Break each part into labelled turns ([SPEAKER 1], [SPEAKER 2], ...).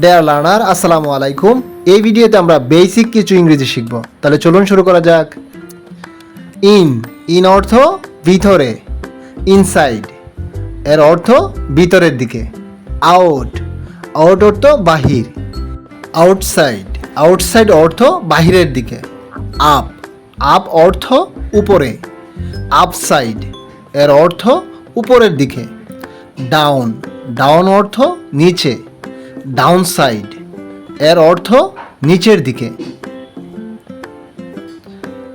[SPEAKER 1] Dare learner আসসালামু আলাইকুম। এই ভিডিওতে আমরা বেসিক কিছু ইংরেজি শিখব। তাহলে চলুন শুরু করা যাক। ইন ইন অর্থ ভিতরে ইনসাইড এর অর্থ ভিতরের দিকে। আউট আউট অর্থ বাহির। আউটসাইড আউটসাইড অর্থ বাহিরের দিকে। আপ আপ অর্থ উপরে। আপসাইড এর অর্থ উপরের দিকে। ডাউন ডাউন অর্থ নিচে। ডাউন সাইড এর অর্থ নিচের দিকে।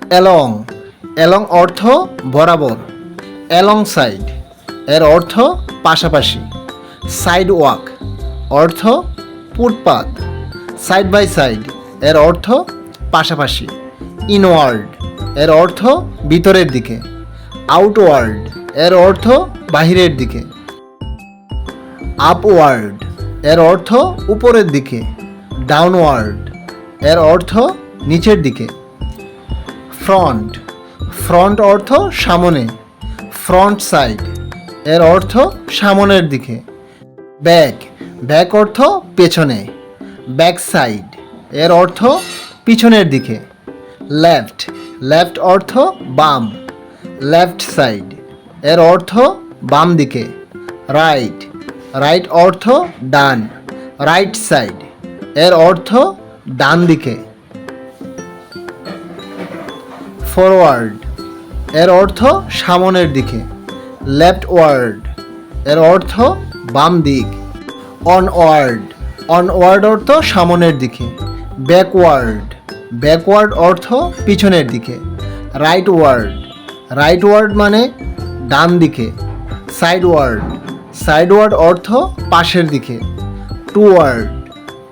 [SPEAKER 1] অ্যালং অ্যালং অর্থ বরাবর। অ্যালং সাইড এর অর্থ পাশাপাশি। সাইড ওয়াক অর্থ ফুটপাত। সাইড বাই সাইড এর অর্থ পাশাপাশি। ইনওয়ার্ড এর অর্থ ভিতরের দিকে। আউটওয়ার্ড এর অর্থ বাহিরের দিকে। আপওয়ার্ড এর অর্থ উপরের দিকে ডাউনওয়ার্ড এর অর্থ নিচের দিকে। ফ্রন্ট ফ্রন্ট অর্থ সামনে। ফ্রন্ট সাইড এর অর্থ সামনের দিকে। ব্যাক ব্যাক অর্থ পেছনে। ব্যাক সাইড এর অর্থ পিছনের দিকে। লেফট লেফট অর্থ বাম। লেফট সাইড এর অর্থ বাম দিকে। রাইট রাইট অর্থ ডান, রাইট সাইড। এর অর্থ ডান দিকে। ফরওয়ার্ড, এর অর্থ সামনের দিকে। লেফট ওয়ার্ড এর অর্থ বাম দিক। অনওয়ার্ড অনওয়ার্ড অর্থ সামনের দিকে। ব্যাকওয়ার্ড ব্যাকওয়ার্ড অর্থ পিছনের দিকে। রাইট ওয়ার্ড রাইট ওয়ার্ড মানে ডান দিকে। সাইড ওয়ার্ড সাইড ওয়ার্ড অর্থ পাশের দিকে। টুয়ার্ড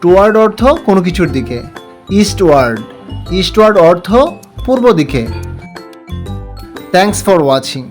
[SPEAKER 1] টুয়ার্ড অর্থ কোনো কিছুর দিকে। ইস্টওয়ার্ড ইস্টওয়ার্ড অর্থ পূর্ব দিকে। Thanks for watching.